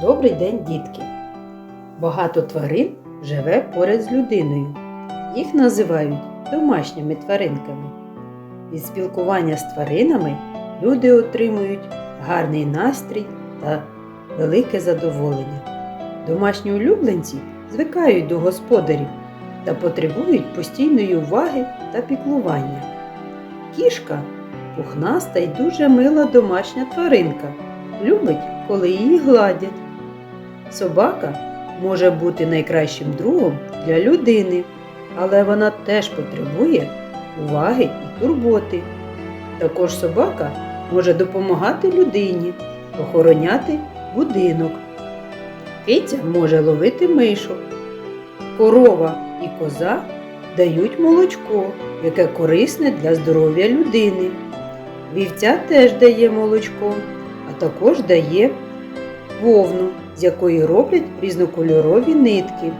Добрий день, дітки! Багато тварин живе поряд з людиною. Їх називають домашніми тваринками. Від спілкування з тваринами люди отримують гарний настрій та велике задоволення. Домашні улюбленці звикають до господарів та потребують постійної уваги та піклування. Кішка пухнаста й дуже мила домашня тваринка. Любить, коли її гладять. Собака може бути найкращим другом для людини, але вона теж потребує уваги і турботи. Також собака може допомагати людині, охороняти будинок. Киця може ловити мишок. Корова і коза дають молочко, яке корисне для здоров'я людини. Вівця теж дає молочко, а також дає вовну, з якої роблять різнокольорові нитки.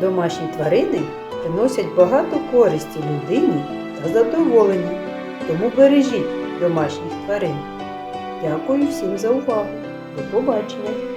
Домашні тварини приносять багато користі людині та задоволення, тому бережіть домашніх тварин. Дякую всім за увагу. До побачення!